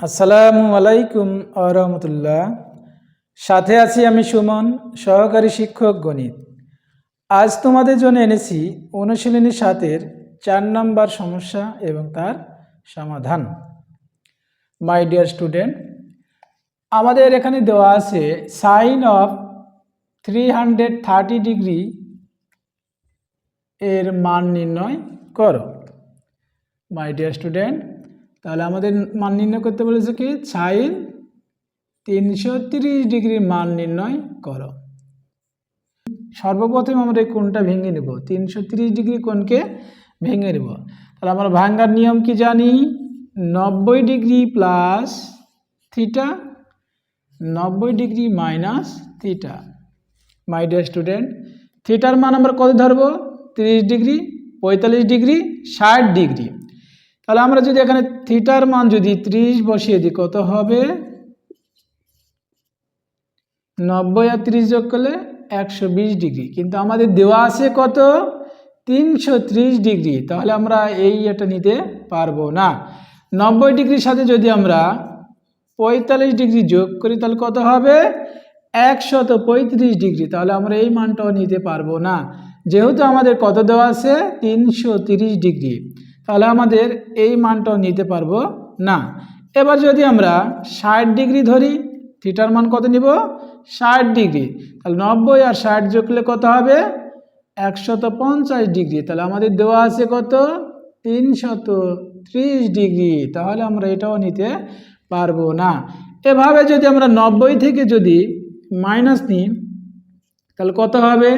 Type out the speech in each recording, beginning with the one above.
আসসালামু আলাইকুম আরহামতুল্লাহ সাথে আছি আমি সুমন, সহকারী শিক্ষক গণিত। আজ তোমাদের জন্য এনেছি অনুশীলনী সাতের চার নম্বর সমস্যা এবং তার সমাধান। মাই ডিয়ার স্টুডেন্ট আমাদের এখানে দেওয়া আছে sine of three hundred thirty degree এর মান নির্ণয় করো। মাই ডিয়ার স্টুডেন্ট তাহলে আমাদের মান নির্ণয় করতে বলেছে কি? সাইন তিনশো ডিগ্রির মান নির্ণয় করো। সর্বপ্রথম আমরা এই কোণটা ভেঙে নেব। তিনশো ডিগ্রি কোণকে ভেঙে নেব। তাহলে আমরা ভাঙ্গার নিয়ম কি জানি? নব্বই ডিগ্রি প্লাস থিটা, নব্বই degree minus theta. My dear student, থিটার মান আমরা কত ধরবো? তিরিশ ডিগ্রি, পঁয়তাল্লিশ ডিগ্রি, ষাট ডিগ্রি। তাহলে আমরা যদি এখানে থিটার মান যদি ত্রিশ বসিয়ে দিই, কত হবে? নব্বই আর ত্রিশ যোগ করলে একশো বিশ ডিগ্রি। কিন্তু আমাদের দেওয়া আছে কত? তিনশো ত্রিশ ডিগ্রি। তাহলে আমরা এই এটা নিতে পারব না। নব্বই ডিগ্রির সাথে যদি আমরা পঁয়তাল্লিশ ডিগ্রি যোগ করি, তাহলে কত হবে? একশত পঁয়ত্রিশ ডিগ্রি। তাহলে আমরা এই মানটাও নিতে পারব না। যেহেতু আমাদের কত দেওয়া আছে? তিনশো ডিগ্রি। তাহলে আমাদের এই মানটাও নিতে পারব না। এবার যদি আমরা ষাট ডিগ্রি ধরি, থিটার মান কত নিব? ষাট ডিগ্রি। তাহলে নব্বই আর ষাট যোগলে কত হবে? একশত পঞ্চাশ ডিগ্রি। তাহলে আমাদের দেওয়া আছে কত? তিনশত ত্রিশ ডিগ্রি। তাহলে আমরা এটাও নিতে পারব না। এভাবে যদি আমরা নব্বই থেকে যদি মাইনাস নিই, তাহলে কত হবে?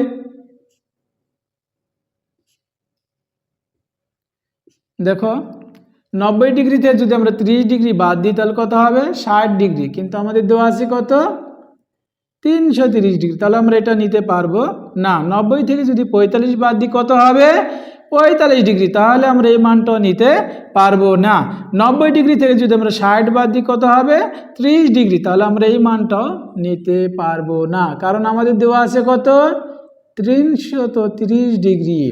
দেখো, নব্বই ডিগ্রিতে যদি আমরা ত্রিশ ডিগ্রি বাদ দিই, তাহলে কত হবে? ষাট ডিগ্রি। কিন্তু আমাদের দেওয়া আছে কত? তিনশো ডিগ্রি। তাহলে আমরা এটা নিতে পারব। না, নব্বই থেকে যদি পঁয়তাল্লিশ বাদ দিই, কত হবে? পঁয়তাল্লিশ ডিগ্রি। তাহলে আমরা এই মানটাও নিতে পারব না। নব্বই ডিগ্রি থেকে যদি আমরা ষাট বাদ দিই, কত হবে? ত্রিশ ডিগ্রি। তাহলে আমরা এই মানটাও নিতে পারব না। কারণ আমাদের দেওয়া আছে কত? তিরিশ ডিগ্রি।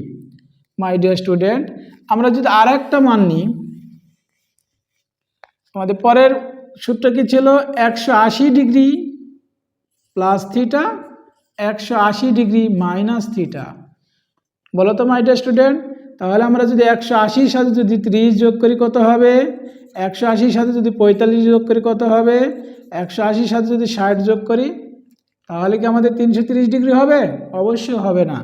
মাই ডিয়ার স্টুডেন্ট আমরা যদি আর একটা মান নিই, আমাদের পরের সূত্র কি ছিল? একশো আশি ডিগ্রি প্লাস থিটা, একশো আশি ডিগ্রি মাইনাস থিটা। বলো তো মাই ডিয়ার স্টুডেন্ট তাহলে আমরা যদি একশো আশির সাথে যদি ত্রিশ যোগ করি কত হবে? একশো আশির সাথে যদি পঁয়তাল্লিশ যোগ করি কত হবে? একশো আশির সাথে যদি ষাট যোগ করি, তাহলে কি আমাদের তিনশো ডিগ্রি হবে? অবশ্যই হবে না।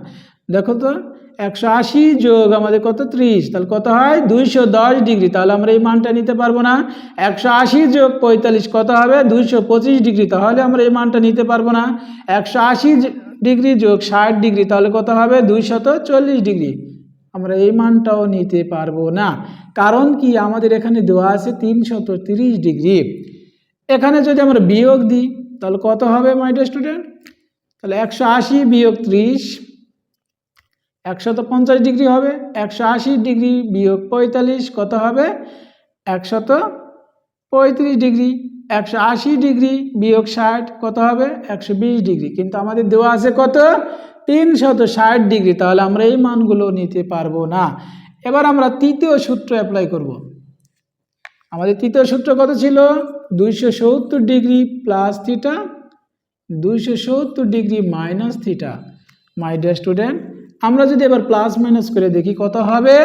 দেখো তো একশো আশি যোগ আমাদের কত? ত্রিশ। তাহলে কত হয়? দুইশো দশ ডিগ্রি। তাহলে আমরা এই মানটা নিতে পারব না। একশো আশি যোগ পঁয়তাল্লিশ কত হবে? দুইশো পঁচিশ ডিগ্রি। তাহলে আমরা এই মানটা নিতে পারব না। একশো আশি ডিগ্রি যোগ ষাট ডিগ্রি। তাহলে কত হবে? দুইশত চল্লিশ ডিগ্রি। আমরা এই মানটাও নিতে পারব না। কারণ কি? আমাদের এখানে দেওয়া আছে তিনশত তিরিশ ডিগ্রি। এখানে যদি আমরা বিয়োগ দিই, তাহলে কত হবে মাই স্টুডেন্ট তাহলে একশো আশি বিয়োগ ত্রিশ একশত পঞ্চাশ ডিগ্রি হবে, একশো আশি ডিগ্রি বিয়োগ পঁয়তাল্লিশ, কত হবে? একশত পঁয়ত্রিশ ডিগ্রি, একশো আশি ডিগ্রি বিয়োগ ষাট, কত হবে? একশো বিশ ডিগ্রি। কিন্তু আমাদের দেওয়া আছে কত? তিনশত ষাট ডিগ্রি। তাহলে আমরা এই মানগুলো নিতে পারব না। এবার আমরা তৃতীয় সূত্র অ্যাপ্লাই করব। আমাদের তৃতীয় সূত্র কত ছিল? দুইশো সত্তর ডিগ্রি প্লাস থিটা দুইশো সত্তর degree minus theta my dear student আমরা যদি এবার প্লাস মাইনাস করে দেখি, কত হবে?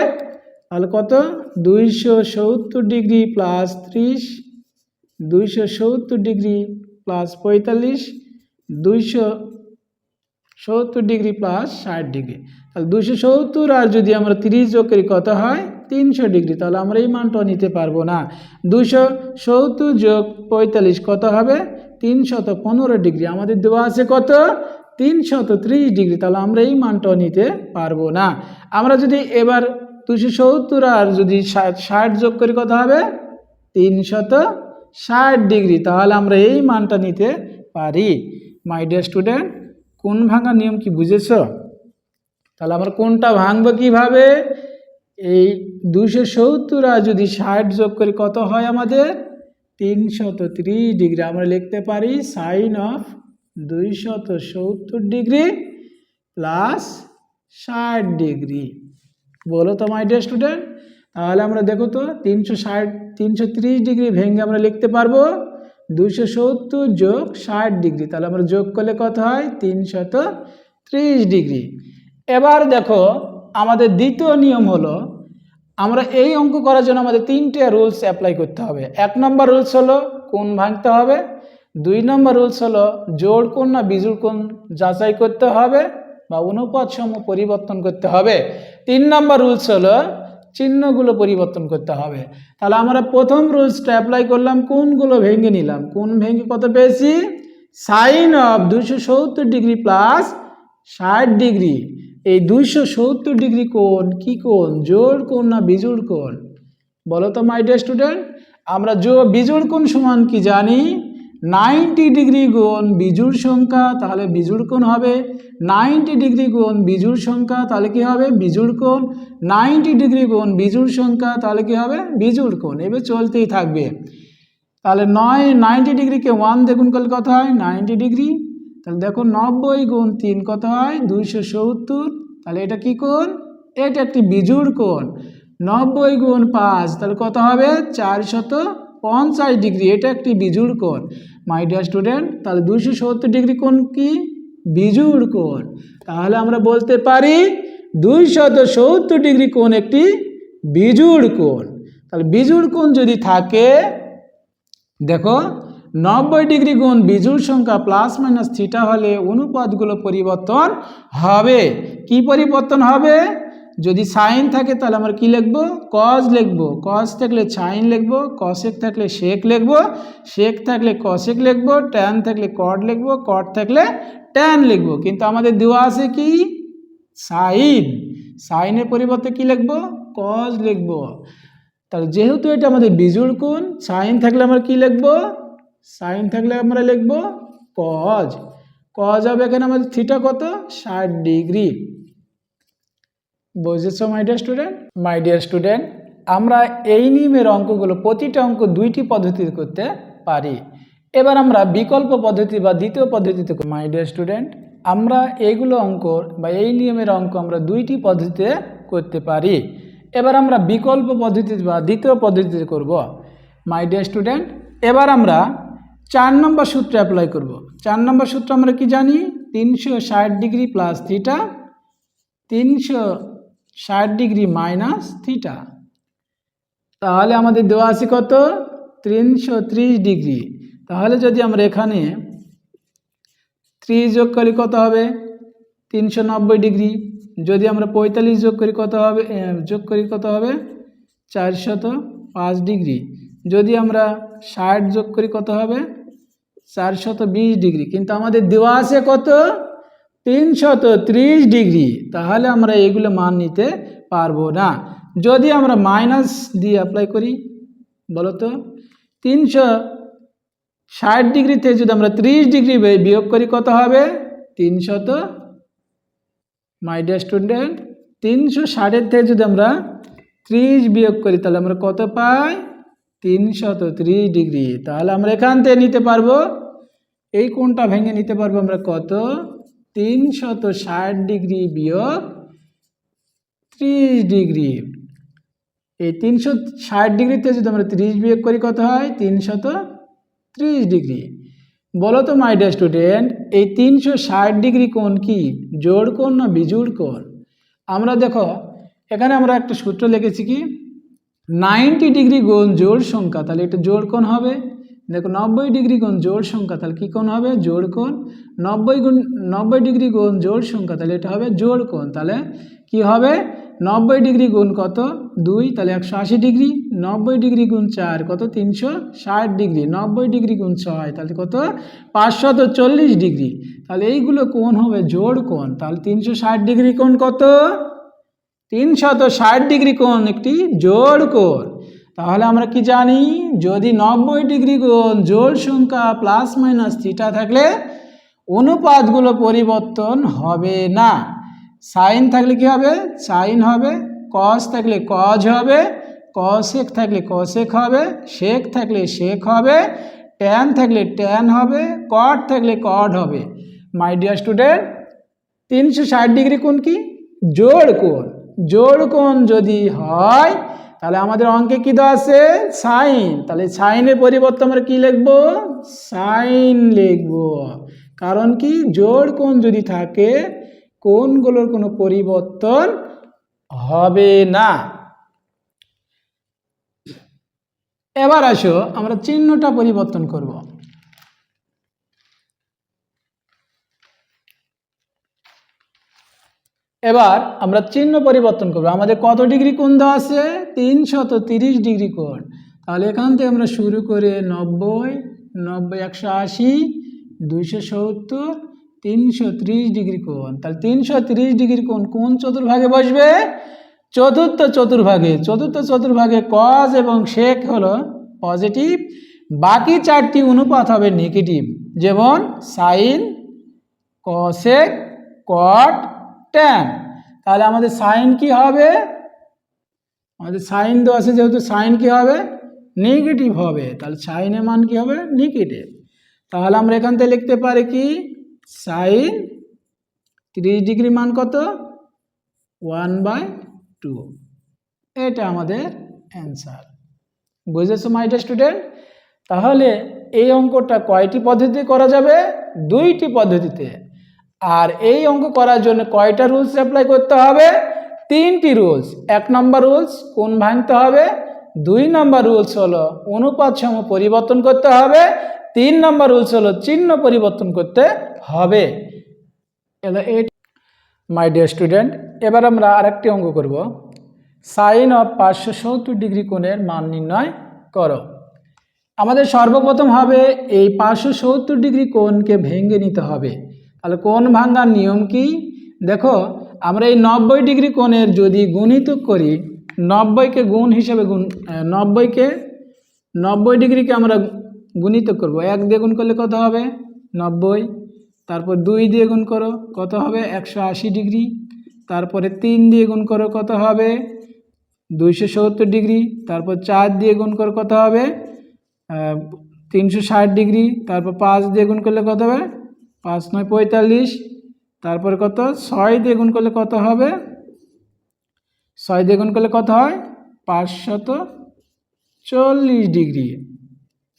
তাহলে কত? দুইশো সত্তর ডিগ্রি প্লাস ত্রিশ, দুইশো সত্তর ডিগ্রি প্লাস পঁয়তাল্লিশ, দুইশো সত্তর ডিগ্রি প্লাস ষাট ডিগ্রি। তাহলে দুইশো সত্তর আর যদি আমরা তিরিশ যোগ করি, কত হয়? তিনশো ডিগ্রি। তাহলে আমরা এই মানটাও নিতে পারব না। দুশো সত্তর যোগ পঁয়তাল্লিশ কত হবে? তিনশত পনেরো ডিগ্রি। আমাদের দেওয়া আছে কত? তিনশত ডিগ্রি, তাহলে আমরা এই মানটাও নিতে পারব না। আমরা যদি এবার দুশো সত্তর আর যদি ষাট যোগ করি কত হবে? তিনশত ষাট ডিগ্রি, তাহলে আমরা এই মানটা নিতে পারি। মাই ডিয়ার স্টুডেন্ট কোন ভাঙার নিয়ম কি বুঝেছ? তাহলে আমরা কোনটা ভাঙবো কীভাবে? এই দুশো সত্তর আর যদি ষাট যোগ করি কত হয় আমাদের? তিনশত ডিগ্রি, আমরা লিখতে পারি সাইন অফ দুইশত সত্তর ডিগ্রি প্লাস ষাট ডিগ্রি। বলো তো মাই ডিয়ার স্টুডেন্ট তাহলে আমরা দেখো তো, তিনশো ষাট, তিনশো তিরিশ ডিগ্রি ভেঙে আমরা লিখতে পারব, দুইশো সত্তর যোগ ষাট ডিগ্রি। তাহলে আমরা যোগ করলে কত হয়? তিনশত ত্রিশ ডিগ্রি। এবার দেখো, আমাদের দ্বিতীয় নিয়ম হলো, আমরা এই অঙ্ক করার জন্য আমাদের তিনটে রুলস অ্যাপ্লাই করতে হবে। এক নম্বর রুলস হলো, কোন ভাঙতে হবে? দুই নম্বর রুলস হলো জোড় কোণ না বিজোড় কোণ যাচাই করতে হবে বা অনুপাত সম পরিবর্তন করতে হবে। তিন নম্বর রুলস হলো, চিহ্নগুলো পরিবর্তন করতে হবে। তাহলে আমরা প্রথম রুলসটা অ্যাপ্লাই করলাম, কোনগুলো ভেঙে নিলাম? কোন ভেঙে কত পেয়েছি? সাইন অফ দুশো সত্তর ডিগ্রি প্লাস ষাট ডিগ্রি এই দুইশো সত্তর ডিগ্রি কোণ, কি কোণ? জোড় কোণ না বিজোড় কোণ বলো তো মাই ডিয়ার স্টুডেন্ট আমরা জো বিজোড় কোণ সমান কি জানি? নাইনটি ডিগ্রি গুণ বিজুর সংখ্যা, তাহলে বিজুর কোণ হবে নাইনটি ডিগ্রি গুণ বিজুর সংখ্যা, তাহলে কী হবে? বিজুর কোণ। নাইনটি ডিগ্রি গুণ বিজুর সংখ্যা, তাহলে কী হবে? বিজুর কোণ। এবার চলতেই থাকবে। তাহলে নয়, নাইনটি ডিগ্রিকে ওয়ান দেখুন করলে কত হয়? Ninety degree. তাহলে দেখো নব্বই গুণ তিন কত হয়? দুইশো সত্তর। তাহলে এটা কি কোণ? এটা একটি বিজুর কোণ। নব্বই গুণ পাঁচ, তাহলে কত হবে? চারশত পঞ্চাশ ডিগ্রি, এটা একটি বিজুর কোণ। মাই ডিয়ার স্টুডেন্ট তাহলে দুইশো সত্তর ডিগ্রি কোণ কি? বিজুর কোণ। তাহলে আমরা বলতে পারি দুইশত সত্তর ডিগ্রি কোণ একটি বিজুর কোণ। তাহলে বিজুর কোণ যদি থাকে, দেখো, নব্বই ডিগ্রি গুণ বিজুর সংখ্যা প্লাস মাইনাস থিটা হলে অনুপাতগুলো পরিবর্তন হবে। কি পরিবর্তন হবে? যদি সাইন থাকে তাহলে আমরা কি লিখব? কজ লিখব। কজ থাকলে সাইন লিখব কসেক থাকলে শেক লিখব শেক থাকলে কসেক লিখব ট্যান থাকলে কড লিখব কড থাকলে ট্যান লিখব। কিন্তু আমাদের দেওয়া আছে কি? সাইন। সাইনের পরিবর্তে কি লিখব? কজ লিখব। তাহলে যেহেতু এটা আমাদের বিজুর কোণ, সাইন থাকলে আমরা কি লিখব? সাইন থাকলে আমরা লিখব কজ কজ হবে এখানে আমাদের থিটা কত? ষাট ডিগ্রি। বুঝেছ my dear student my dear student আমরা এই নিয়মের অঙ্কগুলো প্রতিটা অঙ্ক দুইটি পদ্ধতিতে করতে পারি। এবার আমরা বিকল্প পদ্ধতি বা দ্বিতীয় পদ্ধতিতে মাই ডিয়ার স্টুডেন্ট আমরা এইগুলো অঙ্ক বা এই নিয়মের অঙ্ক আমরা দুইটি পদ্ধতিতে করতে পারি। এবার আমরা বিকল্প পদ্ধতি বা দ্বিতীয় পদ্ধতিতে করব। মাই ডিয়ার স্টুডেন্ট এবার আমরা চার নম্বর সূত্র অ্যাপ্লাই করব। চার নম্বর সূত্র আমরা কি জানি? তিনশো ষাট ডিগ্রি প্লাস থিটা তিনশো ষাট ডিগ্রি মাইনাস থিটা। তাহলে আমাদের দেওয়া আছে কত? তিনশো ত্রিশ ডিগ্রি। তাহলে যদি আমরা এখানে ত্রিশ যোগ করি কত হবে? তিনশো নব্বই ডিগ্রি। যদি আমরা পঁয়তাল্লিশ যোগ করি কত হবে? যোগ করি কত হবে? চারশত পাঁচ ডিগ্রি। যদি আমরা ষাট যোগ করি কত হবে? চারশত বিশ ডিগ্রি। কিন্তু আমাদের দেওয়া আছে কত? তিনশত ত্রিশ ডিগ্রি, তাহলে আমরা এগুলো মান নিতে পারব না। যদি আমরা মাইনাস দিয়ে অ্যাপ্লাই করি বলো তো তিনশো ষাট ডিগ্রিতে যদি আমরা ত্রিশ ডিগ্রি বিয়োগ করি, কত হবে? তিনশত মাই ডিয়ার স্টুডেন্ট তিনশো ষাটের থেকে যদি আমরা ত্রিশ বিয়োগ করি, তাহলে আমরা কত পাই? তিনশত ত্রিশ ডিগ্রি। তাহলে আমরা এখান থেকে নিতে পারব। এই কোণটা ভেঙে নিতে পারব আমরা কত? তিনশত ষাট ডিগ্রি বিয়োগ ত্রিশ ডিগ্রি। এই তিনশো ষাট ডিগ্রিতে যদি আমরা ত্রিশ বিয়োগ করি কত হয়? তিনশত ত্রিশ ডিগ্রি। বলো তো মাই ডিয়ার স্টুডেন্ট এই তিনশো ষাট ডিগ্রি কোণ কি? জোড় কোণ না বিজুড় কোণ? আমরা দেখো, এখানে আমরা একটা সূত্র লিখেছি কি? নাইনটি ডিগ্রি গুণ জোড় সংখ্যা, তাহলে এটা জোড় কোণ হবে? দেখো নব্বই ডিগ্রি গুণ জোড় সংখ্যা, তাহলে কী কোণ হবে? জোড় কোণ। নব্বই গুণ, নব্বই ডিগ্রি গুণ জোড় সংখ্যা, তাহলে এটা হবে জোড় কোণ। তাহলে কি হবে? নব্বই ডিগ্রি গুণ কত? দুই, তাহলে একশো আশি ডিগ্রি। নব্বই ডিগ্রি গুণ চার কত? তিনশো ষাট ডিগ্রি। নব্বই ডিগ্রি গুণ ছয়, তাহলে কত? পাঁচশত চল্লিশ ডিগ্রি। তাহলে এইগুলো কোণ হবে জোড় কোণ। তাহলে তিনশো ষাট ডিগ্রি কোণ কত? তিনশত ষাট ডিগ্রি কোণ একটি জোড় কোণ। তাহলে আমরা কি জানি? যদি নব্বই ডিগ্রি কোণ জোড় সংখ্যা প্লাস মাইনাস থিটা থাকলে অনুপাতগুলো পরিবর্তন হবে না। সাইন থাকলে কি হবে? সাইন হবে। কস থাকলে কজ হবে। কসেক থাকলে কসেক হবে। শেক থাকলে শেক হবে। ট্যান থাকলে ট্যান হবে। কট থাকলে কড হবে। মাই ডিয়ার স্টুডেন্ট তিনশো ষাট ডিগ্রি কোণ কি? জোড় কোণ। জোড় কোণ যদি হয় তাহলে আমাদের অঙ্কে কি দেওয়া আছে? সাইন। তাহলে সাইনের পরিবর্তে আমরা কি লিখব? সাইন লিখব। কারণ কি? জোড় কোন যদি থাকে কোনগুলোর কোনো পরিবর্তন হবে না। এবার আসো, আমরা চিহ্নটা পরিবর্তন করব। এবার আমরা চিহ্ন পরিবর্তন করব। আমাদের কত ডিগ্রি কোণ দেওয়া আছে? তিনশত তিরিশ ডিগ্রি কোণ। তাহলে এখান থেকে আমরা শুরু করে নব্বই নব্বই একশো আশি, দুইশো সত্তর, তিনশো ত্রিশ ডিগ্রি কোণ। তাহলে তিনশো ত্রিশ ডিগ্রি কোণ কোন চতুর্ভাগে বসবে? চতুর্থ চতুর্ভাগে। চতুর্থ চতুর্ভাগে কজ এবং শেক হলো পজিটিভ বাকি চারটি অনুপাত হবে নেগেটিভ যেমন সাইন কসেক কট ট্যান তাহলে আমাদের সাইন কি হবে? আমাদের সাইন তো আছে যেহেতু সাইন কি হবে? নেগেটিভ হবে। তাহলে সাইনের মান কি হবে? নেগেটিভ তাহলে আমরা এখান থেকে লিখতে পারি কি? সাইন তিরিশ ডিগ্রি মান কত? ওয়ান বাই টু এটা আমাদের অ্যান্সার বুঝেছ মাই স্টুডেন্ট তাহলে এই অঙ্কটা কয়টি পদ্ধতিতে করা যাবে? দুইটি পদ্ধতিতে। আর এই অঙ্ক করার জন্য কয়টা রুলস অ্যাপ্লাই করতে হবে? তিনটি রুলস এক নম্বর রুলস কোন ভাঙতে হবে? দুই নম্বর রুলস হলো অনুপাত সম পরিবর্তন করতে হবে। তিন নম্বর রুলস হলো চিহ্ন পরিবর্তন করতে হবে। মাই ডিয়ার স্টুডেন্ট এবার আমরা আরেকটি অঙ্ক করব। সাইন অফ পাঁচশো সত্তর ডিগ্রি কোণের মান নির্ণয় করো। আমাদের সর্বপ্রথম হবে এই পাঁচশো সত্তর ডিগ্রি কোণকে ভেঙে নিতে হবে। তাহলে কোণ ভাঙার নিয়ম কি? দেখো, আমরা এই নব্বই ডিগ্রি কোণের যদি গুণিত করি নব্বইকে গুণ হিসেবে গুণ নব্বইকে নব্বই ডিগ্রিকে আমরা গুণিত করব। এক দিয়ে গুণ করলে কত হবে? নব্বই। তারপর দুই দিয়ে গুণ করো, কত হবে? একশো আশি ডিগ্রি। তারপরে তিন দিয়ে গুণ করো, কত হবে? দুইশো সত্তর ডিগ্রি। তারপর চার দিয়ে গুণ করো, কত হবে? তিনশো ষাট ডিগ্রি। তারপর পাঁচ দিয়ে গুণ করলে কত হবে? পাঁচ, নয়, পঁয়তাল্লিশ। তারপরে কত? ছয় দিয়ে গুণ করলে কত হবে? ছয় দিয়ে গুণ করলে কত হয়? পাঁচশত চল্লিশ ডিগ্রি।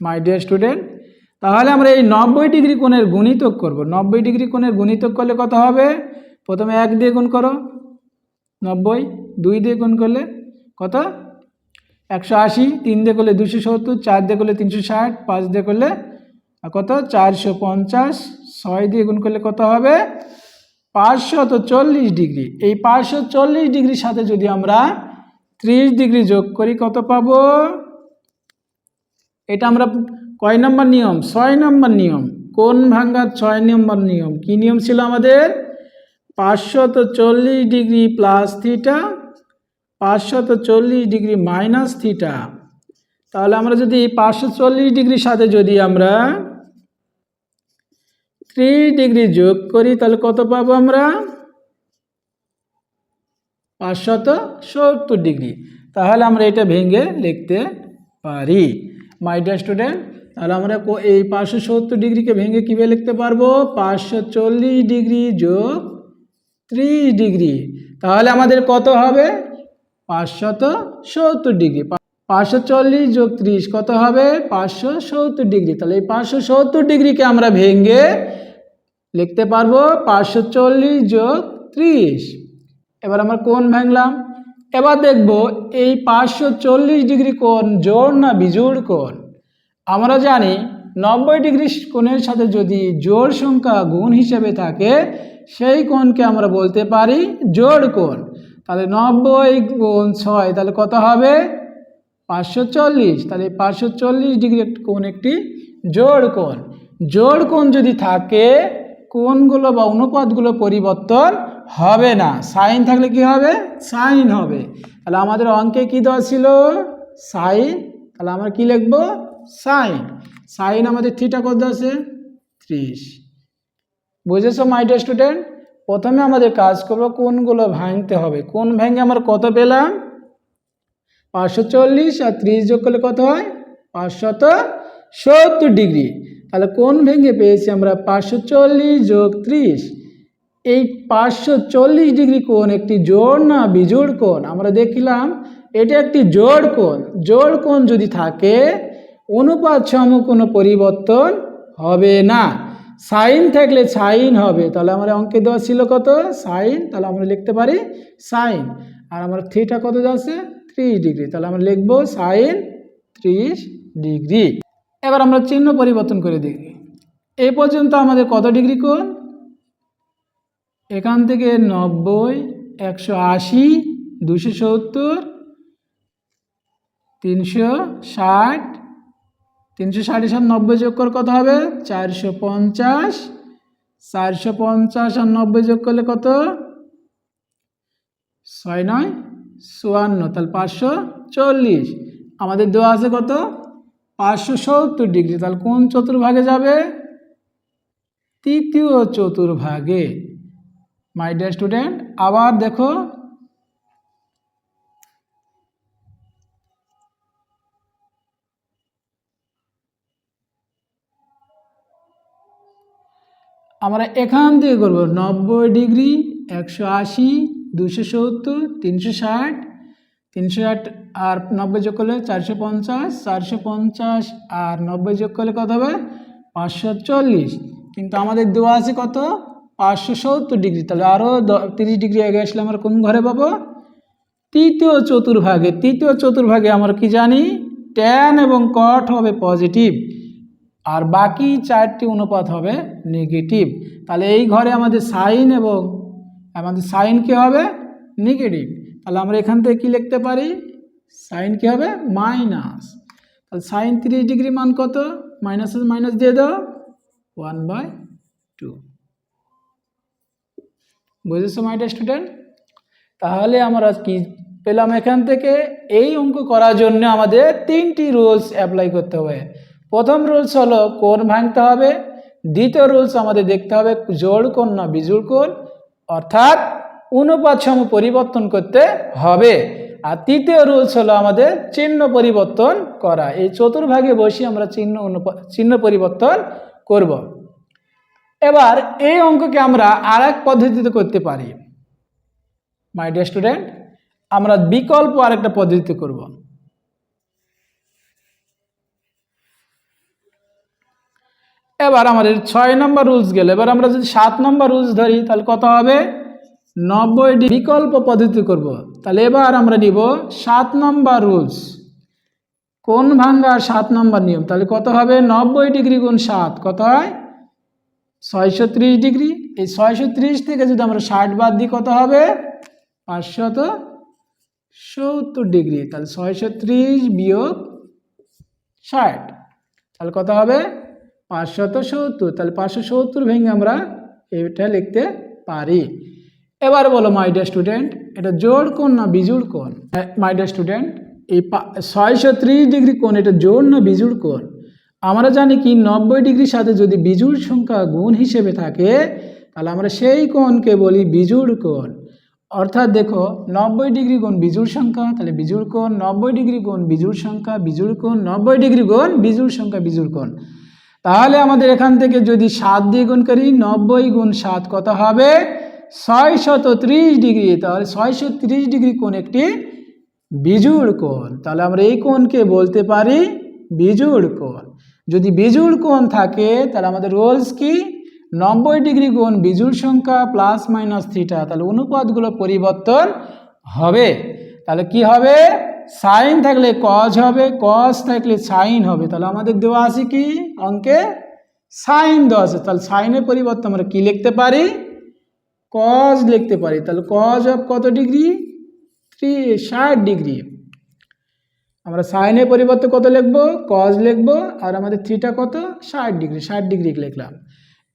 মাই ডিয়ার স্টুডেন্ট তাহলে আমরা এই নব্বই ডিগ্রি কোণের গুণিতক করব। নব্বই ডিগ্রি কোণের গুণিতক করলে কত হবে? প্রথমে এক দিয়ে গুণ করো। নব্বই, দুই দিয়ে গুণ করলে কত? একশো আশি, তিন দিয়ে করলে দুশো সত্তর, চার দিয়ে করলে তিনশো ষাট, পাঁচ দিয়ে করলে কত? চারশো পঞ্চাশ ছয় দিয়ে গুণ করলে কত হবে? পাঁচশত চল্লিশ ডিগ্রি। এই পাঁচশো চল্লিশ ডিগ্রির সাথে যদি আমরা ত্রিশ ডিগ্রি যোগ করি, কত পাবো? এটা আমরা কয় নম্বর নিয়ম? ছয় নম্বর নিয়ম। কোন ভাঙ্গার ছয় নম্বর নিয়ম? কি নিয়ম ছিল আমাদের? পাঁচশত চল্লিশ ডিগ্রি প্লাস থিটা, পাঁচশত চল্লিশ ডিগ্রি মাইনাস থিটা। তাহলে আমরা যদি পাঁচশো চল্লিশ ডিগ্রির সাথে যদি আমরা ত্রিশ ডিগ্রি যোগ করি, তাহলে কত পাবো আমরা? পাঁচশত সত্তর ডিগ্রি তাহলে আমরা এটা ভেঙে লিখতে পারি। মাই স্টুডেন্ট তাহলে আমরা এই পাঁচশো সত্তর ডিগ্রিকে ভেঙে কীভাবে লিখতে পারব? পাঁচশো চল্লিশ ডিগ্রি যোগ ত্রিশ ডিগ্রি তাহলে আমাদের কত হবে? পাঁচশত সত্তর ডিগ্রি পাঁচশো চল্লিশ যোগ ত্রিশ কত হবে? পাঁচশো সত্তর ডিগ্রি তাহলে এই পাঁচশো সত্তর ডিগ্রিকে আমরা ভেঙে লিখতে পারব পাঁচশো চল্লিশ যোগ ত্রিশ। এবার আমরা কোণ ভাঙলাম। এবার দেখব এই পাঁচশো চল্লিশ ডিগ্রি কোণ জোড় না বিজোড় কোণ? আমরা জানি নব্বই ডিগ্রি কোণের সাথে যদি জোড় সংখ্যা গুণ হিসেবে থাকে, সেই কোণকে আমরা বলতে পারি জোড় কোণ। তাহলে নব্বই গুণ ছয় তাহলে কত হবে? পাঁচশো চল্লিশ। তাহলে পাঁচশো চল্লিশ ডিগ্রি কোণ একটি জোড় কোণ। জোড় কোণ যদি থাকে কোণগুলো বা অনুপাতগুলো পরিবর্তন হবে না। সাইন থাকলে কি হবে? সাইন হবে। তাহলে আমাদের অঙ্কে কি দেওয়া ছিল? সাইন। তাহলে আমরা কি লিখব? সাইন। সাইন আমাদের থিটা কত আছে? ত্রিশ। বুঝেছ মাই ডিয়ার স্টুডেন্ট প্রথমে আমাদের কাজ করব কোনগুলো ভাঙতে হবে। কোন ভেঙে আমরা কত পেলাম? পাঁচশো চল্লিশ আর ত্রিশ যোগ করলে কত হয়? পাঁচশত সত্তর ডিগ্রি। তাহলে কোন ভেঙে পেয়েছি আমরা? পাঁচশো চল্লিশ যোগ ত্রিশ। এই পাঁচশো চল্লিশ ডিগ্রি কোণ একটি জোড় না বিজোড় কোণ? আমরা দেখলাম এটা একটি জোড় কোণ। জোড় কোণ যদি থাকে, অনুপাত সম কোনো পরিবর্তন হবে না। সাইন থাকলে সাইন হবে। তাহলে আমার অঙ্কে দেওয়া ছিল কত? সাইন। তাহলে আমরা লিখতে পারি সাইন। আর আমার থ্রিটা কত যাচ্ছে? ত্রিশ ডিগ্রি। তাহলে আমরা লিখব সাইন ত্রিশ ডিগ্রি। এবার আমরা চিহ্ন পরিবর্তন করে দেখি এ পর্যন্ত আমাদের কত ডিগ্রি কোণ? এখান থেকে নব্বই, একশো আশি, দুশো সত্তর, তিনশো ষাট, তিনশো ষাটের সাথে নব্বই যোগ করে কত হবে? চারশো পঞ্চাশ চারশো পঞ্চাশ আর নব্বই যোগ করলে কত? ছয় নয়, চুয়ান্ন, তাহলে পাঁচশো চল্লিশ। আমাদের দেওয়া আছে কত? পাঁচশো সত্তর ডিগ্রি, তাহলে কোন চতুর্ভাগে যাবে? তৃতীয় চতুর্ভাগে। মাই ডিয়ার স্টুডেন্ট আবার দেখো। আমরা এখান থেকে করব নব্বই ডিগ্রি, একশো আশি দুশো সত্তর, তিনশো ষাট তিনশো ষাট আর নব্বই যোগ করলে চারশো পঞ্চাশ চারশো পঞ্চাশ আর নব্বই যোগ করলে কত হবে? পাঁচশো চল্লিশ। কিন্তু আমাদের দেওয়া আছে কত? পাঁচশো সত্তর ডিগ্রি তাহলে আরও তিরিশ ডিগ্রি আগে আসলে আমরা কোন ঘরে পাবো? তৃতীয় চতুর্ভাগে। তৃতীয় চতুর্ভাগে আমরা কি জানি? ট্যান এবং কট হবে পজিটিভ আর বাকি চারটি অনুপাত হবে নেগেটিভ তাহলে এই ঘরে আমাদের সাইন এবং আমাদের সাইন কি হবে? নেগেটিভ তাহলে আমরা এখান থেকে কী লিখতে পারি? সাইন কি হবে? মাইনাস তাহলে সাইন তিরিশ ডিগ্রি মান কত? মাইনাস মাইনাস দিয়ে দাও। ওয়ান বাই টু বুঝেছ মাইটা স্টুডেন্ট তাহলে আমরা কি পেলাম এখান থেকে? এই অঙ্ক করার জন্য আমাদের তিনটি রুলস অ্যাপ্লাই করতে হবে। প্রথম রুলস হলো কোণ ভাঙতে হবে। দ্বিতীয় রুলস আমাদের দেখতে হবে জোড় কোণ না বিজুড় কোণ। অর্থাৎ অনুপাত সম পরিবর্তন করতে হবে। আর তৃতীয় রুলস হলো আমাদের চিহ্ন পরিবর্তন করা। এই চতুর্ভাগে বসে আমরা চিহ্ন চিহ্ন পরিবর্তন করব। এবার এই অঙ্ককে আমরা আর এক পদ্ধতিতে করতে পারি। মাই ডিয়ার স্টুডেন্ট আমরা বিকল্প আরেকটা পদ্ধতিতে করব। এবার আমাদের ছয় নম্বর রুলস গেলে। এবার আমরা যদি সাত নম্বর রুলস ধরি, তাহলে কত হবে? নব্বই বিকল্প পদ্ধতি করব। তাহলে এবার আমরা নিব সাত নম্বর রুলস। কোন ভাঙ্গার সাত নম্বর নিয়ম? তাহলে কত হবে? নব্বই ডিগ্রি গুণ সাত, কত হয়? ছয়শো ত্রিশ ডিগ্রি। এই ছয়শো ত্রিশ থেকে যদি আমরা ষাট বাদ দিই, কত হবে? পাঁচশত সত্তর ডিগ্রি। তাহলে ছয়শো ত্রিশ বিয়োগ ষাট। তাহলে কত হবে? পাঁচশত সত্তর। তাহলে পাঁচশো সত্তর ভেঙে আমরা এটা লিখতে পারি। এবার বলো মাই স্টুডেন্ট এটা জোড় কোণ না বিজুড় কোণ? মাই স্টুডেন্ট এই ছয়শো ত্রিশ ডিগ্রি কোণ এটা জোড় না বিজুড় কোণ? আমরা জানি কি, নব্বই ডিগ্রির সাথে যদি বিজুড় সংখ্যা গুণ হিসেবে থাকে, তাহলে আমরা সেই কোণকে বলি বিজুড় কোণ। অর্থাৎ দেখো, নব্বই ডিগ্রি গুণ বিজুড় সংখ্যা, তাহলে বিজুড় কোণ, নব্বই ডিগ্রি গুণ বিজুড় সংখ্যা, বিজুড় কোণ, নব্বই ডিগ্রি গুণ বিজুড় সংখ্যা, বিজুড় কোণ। তাহলে আমাদের এখান থেকে যদি সাত দিয়ে গুণ করি, নব্বই গুণ সাত কত হবে? ছয় শত ত্রিশ ডিগ্রি, তাহলে ছয়শো ত্রিশ ডিগ্রি কোণ একটি বিজুড় কোণ। তাহলে আমরা এই কোণকে বলতে পারি বিজুড় কোণ। যদি বিজুড় কোণ থাকে, তাহলে আমাদের রোলস কি? নব্বই ডিগ্রি কোণ বিজুড় সংখ্যা প্লাস মাইনাস থিটা, তাহলে অনুপাতগুলো পরিবর্তন হবে। তাহলে কি হবে? সাইন থাকলে কজ হবে কজ থাকলে সাইন হবে। তাহলে আমাদের দেওয়া আছে কি? অঙ্কে সাইন দেওয়া আছে। তাহলে সাইনের পরিবর্তে আমরা কি লিখতে পারি? কজ লিখতে পারি, তাহলে কজ অফ কত ডিগ্রি? থ্রি ষাট ডিগ্রি। আমরা সাইনের পরিবর্তে কত লিখব? কজ লিখব, আর আমাদের থ্রিটা কত? ষাট ডিগ্রি ষাট ডিগ্রি লিখলাম।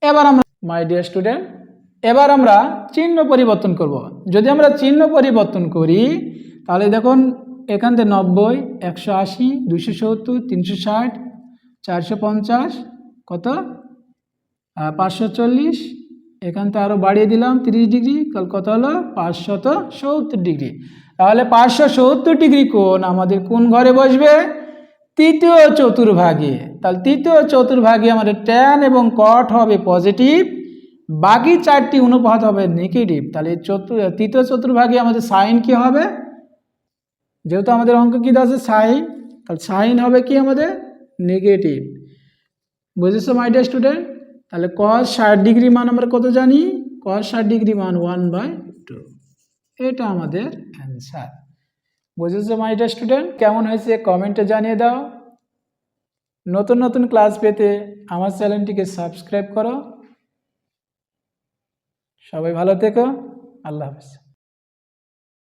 এবার আমরা মাই ডিয়ার স্টুডেন্ট এবার আমরা চিহ্ন পরিবর্তন করব। যদি আমরা চিহ্ন পরিবর্তন করি, তাহলে দেখুন, এখান থেকে নব্বই, একশো আশি দুশো সত্তর, তিনশো ষাট, চারশো পঞ্চাশ, কত? পাঁচশো চল্লিশ এখান থেকে আরও বাড়িয়ে দিলাম তিরিশ ডিগ্রি কাল কত হলো পাঁচশত সত্তর ডিগ্রি। তাহলে পাঁচশো সত্তর ডিগ্রি কোণ, আমাদের কোন ঘরে বসবে? তৃতীয় চতুর্ভাগে। তাহলে তৃতীয় চতুর্ভাগে আমাদের ট্যান এবং কট হবে পজিটিভ বাকি চারটি অনুপাত হবে নেগেটিভ তাহলে চতুর, তৃতীয় চতুর্ভাগে আমাদের সাইন কি হবে? যেহেতু আমাদের অঙ্ক কী আছে? সাইন তাহলে সাইন হবে কি আমাদের? নেগেটিভ বুঝেছ মাই ডিয়ার স্টুডেন্ট তাহলে কস ষাট ডিগ্রি মান আমরা কত জানি? কস ষাট ডিগ্রি মান ওয়ান বাই টু এটা আমাদের অ্যান্সার বুঝেছ মাই স্টুডেন্ট কেমন হয়েছে? কমেন্টে জানিয়ে দাও। নতুন নতুন ক্লাস পেতে আমার চ্যানেলটিকে সাবস্ক্রাইব করো। সবাই ভালো থেকো। আল্লাহ হাফিজ।